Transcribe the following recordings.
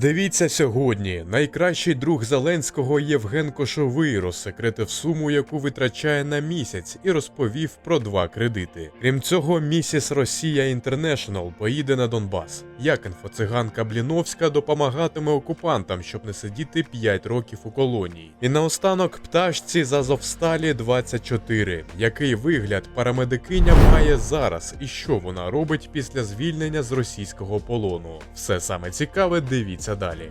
Дивіться сьогодні. Найкращий друг Зеленського Євген Кошовий розсекретив суму, яку витрачає на місяць, і розповів про два кредити. Крім цього, місіс Росія Інтернешнл поїде на Донбас. Як інфоциганка Бліновська допомагатиме окупантам, щоб не сидіти 5 років у колонії. І наостанок пташці з Азовсталі 24. Який вигляд парамедикиня має зараз, і що вона робить після звільнення з російського полону? Все саме цікаве, дивіться далі.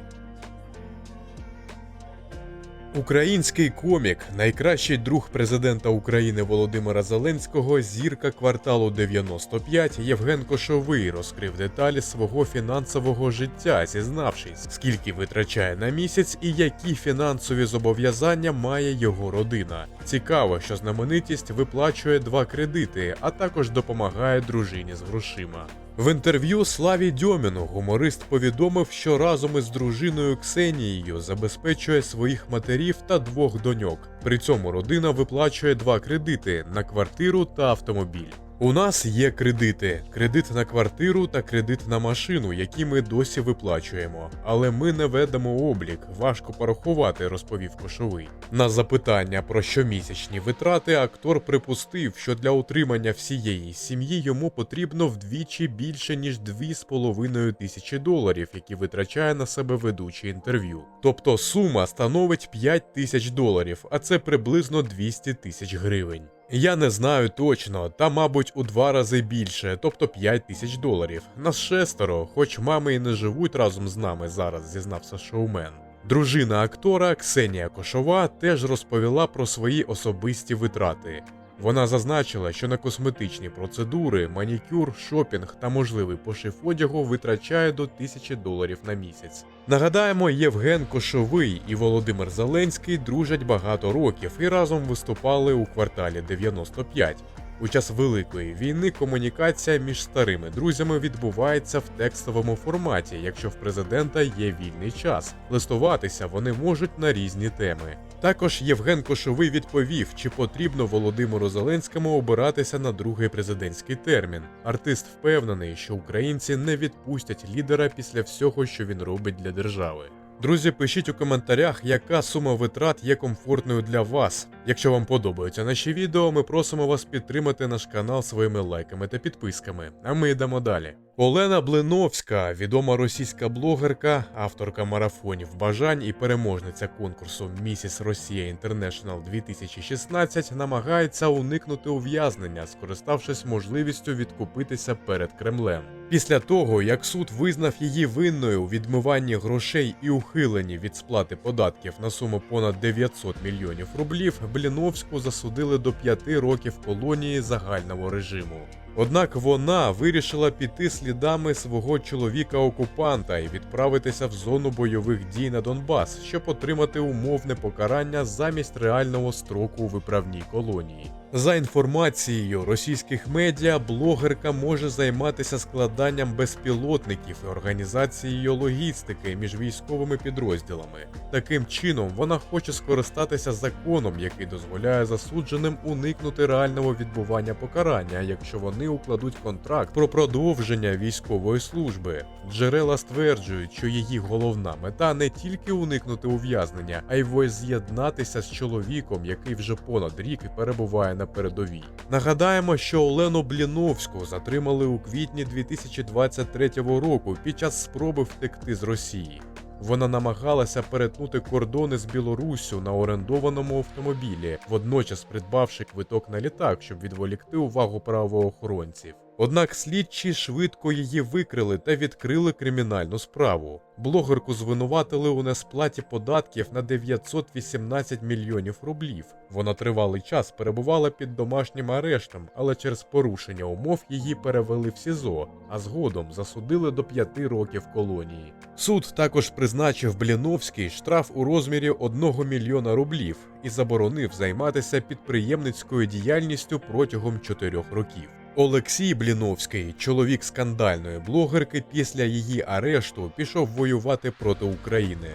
Український комік, найкращий друг президента України Володимира Зеленського, зірка кварталу 95 Євген Кошовий розкрив деталі свого фінансового життя, зізнавшись, скільки витрачає на місяць і які фінансові зобов'язання має його родина. Цікаво, що знаменитість виплачує два кредити, а також допомагає дружині з грошима. В інтерв'ю Славі Дьоміну гуморист повідомив, що разом із дружиною Ксенією забезпечує своїх матерів та двох доньок. При цьому родина виплачує два кредити на квартиру та автомобіль. У нас є кредити: кредит на квартиру та кредит на машину, які ми досі виплачуємо. Але ми не ведемо облік, важко порахувати, розповів Кошовий. На запитання про щомісячні витрати актор припустив, що для утримання всієї сім'ї йому потрібно вдвічі більше ніж 2,5 тисячі доларів, які витрачає на себе ведучий інтерв'ю. Тобто сума становить 5 тисяч доларів, а це приблизно 200 тисяч гривень. Я не знаю точно, та мабуть у два рази більше, тобто 5 тисяч доларів. Нас шестеро, хоч мами і не живуть разом з нами зараз, зізнався шоумен. Дружина актора Ксенія Кошова теж розповіла про свої особисті витрати. Вона зазначила, що на косметичні процедури, манікюр, шопінг та можливий пошив одягу витрачає до тисячі доларів на місяць. Нагадаємо, Євген Кошовий і Володимир Зеленський дружать багато років і разом виступали у кварталі 95. У час Великої війни комунікація між старими друзями відбувається в текстовому форматі, якщо в президента є вільний час. Листуватися вони можуть на різні теми. Також Євген Кошовий відповів, чи потрібно Володимиру Зеленському обиратися на другий президентський термін. Артист впевнений, що українці не відпустять лідера після всього, що він робить для держави. Друзі, пишіть у коментарях, яка сума витрат є комфортною для вас. Якщо вам подобаються наші відео, ми просимо вас підтримати наш канал своїми лайками та підписками. А ми йдемо далі. Олена Блиновська, відома російська блогерка, авторка марафонів бажань і переможниця конкурсу Місіс Росія Інтернешнл 2016, намагається уникнути ув'язнення, скориставшись можливістю відкупитися перед Кремлем. Після того, як суд визнав її винною у відмиванні грошей і ухиленні від сплати податків на суму понад 900 мільйонів рублів, Бліновську засудили до 5 років колонії загального режиму. Однак вона вирішила піти слідами свого чоловіка-окупанта і відправитися в зону бойових дій на Донбас, щоб отримати умовне покарання замість реального строку у виправній колонії. За інформацією російських медіа, блогерка може займатися складанням безпілотників і організацією логістики між військовими підрозділами. Таким чином, вона хоче скористатися законом, який дозволяє засудженим уникнути реального відбування покарання, якщо вони укладуть контракт про продовження військової служби. Джерела стверджують, що її головна мета не тільки уникнути ув'язнення, а й воз'єднатися з чоловіком, який вже понад рік перебуває на передовій. Нагадаємо, що Олену Бліновську затримали у квітні 2023 року під час спроби втекти з Росії. Вона намагалася перетнути кордони з Білоруссю на орендованому автомобілі, водночас придбавши квиток на літак, щоб відволікти увагу правоохоронців. Однак слідчі швидко її викрили та відкрили кримінальну справу. Блогерку звинуватили у несплаті податків на 918 мільйонів рублів. Вона тривалий час перебувала під домашнім арештом, але через порушення умов її перевели в СІЗО, а згодом засудили до 5 років колонії. Суд також призначив Бліновський штраф у розмірі 1 мільйона рублів і заборонив займатися підприємницькою діяльністю протягом 4 років. Олексій Бліновський, чоловік скандальної блогерки, після її арешту пішов воювати проти України.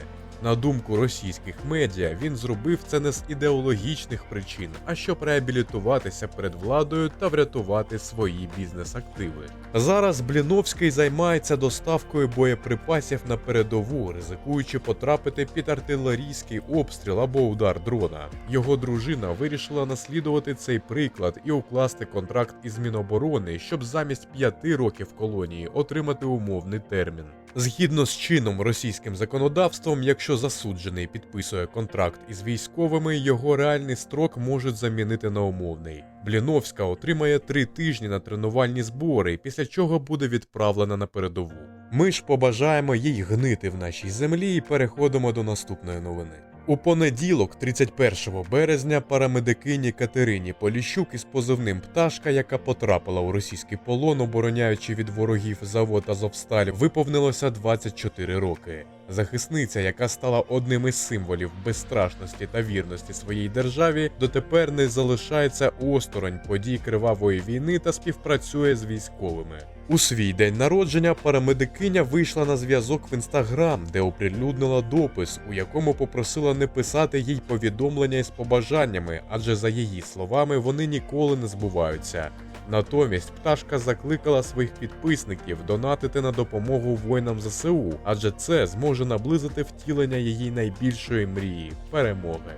На думку російських медіа, він зробив це не з ідеологічних причин, а щоб реабілітуватися перед владою та врятувати свої бізнес-активи. Зараз Бліновський займається доставкою боєприпасів на передову, ризикуючи потрапити під артилерійський обстріл або удар дрона. Його дружина вирішила наслідувати цей приклад і укласти контракт із Міноборони, щоб замість п'яти років колонії отримати умовний термін. Згідно з чином російським законодавством, якщо засуджений підписує контракт із військовими, його реальний строк можуть замінити на умовний. Бліновська отримає три тижні на тренувальні збори, після чого буде відправлена на передову. Ми ж побажаємо їй гнити в нашій землі і переходимо до наступної новини. У понеділок, 31 березня, парамедикині Катерині Поліщук із позивним пташка, яка потрапила у російський полон, обороняючи від ворогів завод Азовсталь, виповнилося 24 роки. Захисниця, яка стала одним із символів безстрашності та вірності своїй державі, дотепер не залишається осторонь подій кривавої війни та співпрацює з військовими. У свій день народження парамедикиня вийшла на зв'язок в інстаграм, де оприлюднила допис, у якому попросила не писати їй повідомлення із побажаннями, адже за її словами вони ніколи не збуваються. Натомість пташка закликала своїх підписників донатити на допомогу воїнам ЗСУ, адже це зможе наблизити втілення її найбільшої мрії перемоги.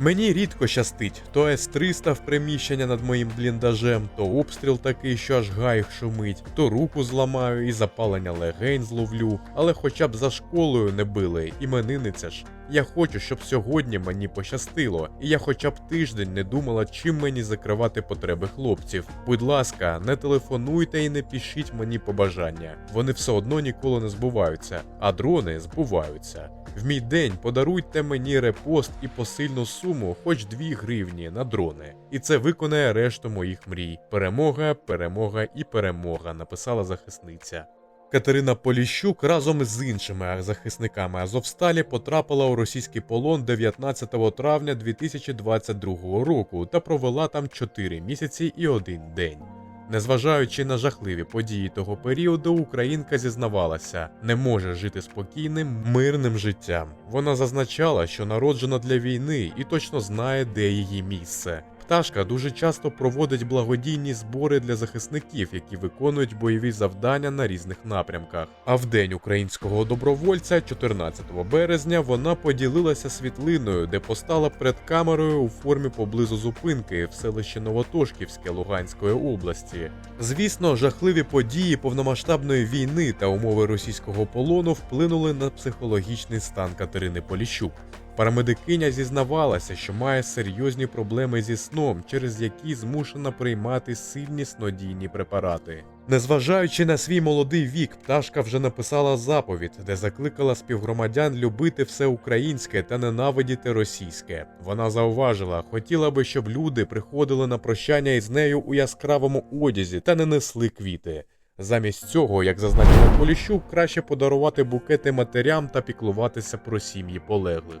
Мені рідко щастить, то С-300 в приміщення над моїм бліндажем, то обстріл такий, що аж гайх шумить, то руку зламаю і запалення легень зловлю, але хоча б за школою не били, іменинниця ж. Я хочу, щоб сьогодні мені пощастило, і я хоча б тиждень не думала, чим мені закривати потреби хлопців. Будь ласка, не телефонуйте і не пишіть мені побажання. Вони все одно ніколи не збуваються, а дрони збуваються. В мій день подаруйте мені репост і посильну суму, хоч 2 гривні на дрони. І це виконає решту моїх мрій. Перемога, перемога і перемога, написала захисниця. Катерина Поліщук разом з іншими захисниками Азовсталі потрапила у російський полон 19 травня 2022 року та провела там 4 місяці і один день. Незважаючи на жахливі події того періоду, українка зізнавалася, не може жити спокійним, мирним життям. Вона зазначала, що народжена для війни і точно знає, де її місце. Пташка дуже часто проводить благодійні збори для захисників, які виконують бойові завдання на різних напрямках. А в день українського добровольця, 14 березня, вона поділилася світлиною, де постала перед камерою у формі поблизу зупинки в селищі Новотошківське Луганської області. Звісно, жахливі події повномасштабної війни та умови російського полону вплинули на психологічний стан Катерини Поліщук. Парамедикиня зізнавалася, що має серйозні проблеми зі сном, через які змушена приймати сильні снодійні препарати. Незважаючи на свій молодий вік, пташка вже написала заповідь, де закликала співгромадян любити все українське та ненавидіти російське. Вона зауважила, хотіла би, щоб люди приходили на прощання із нею у яскравому одязі та не несли квіти. Замість цього, як зазначила Поліщук, краще подарувати букети матерям та піклуватися про сім'ї полеглих.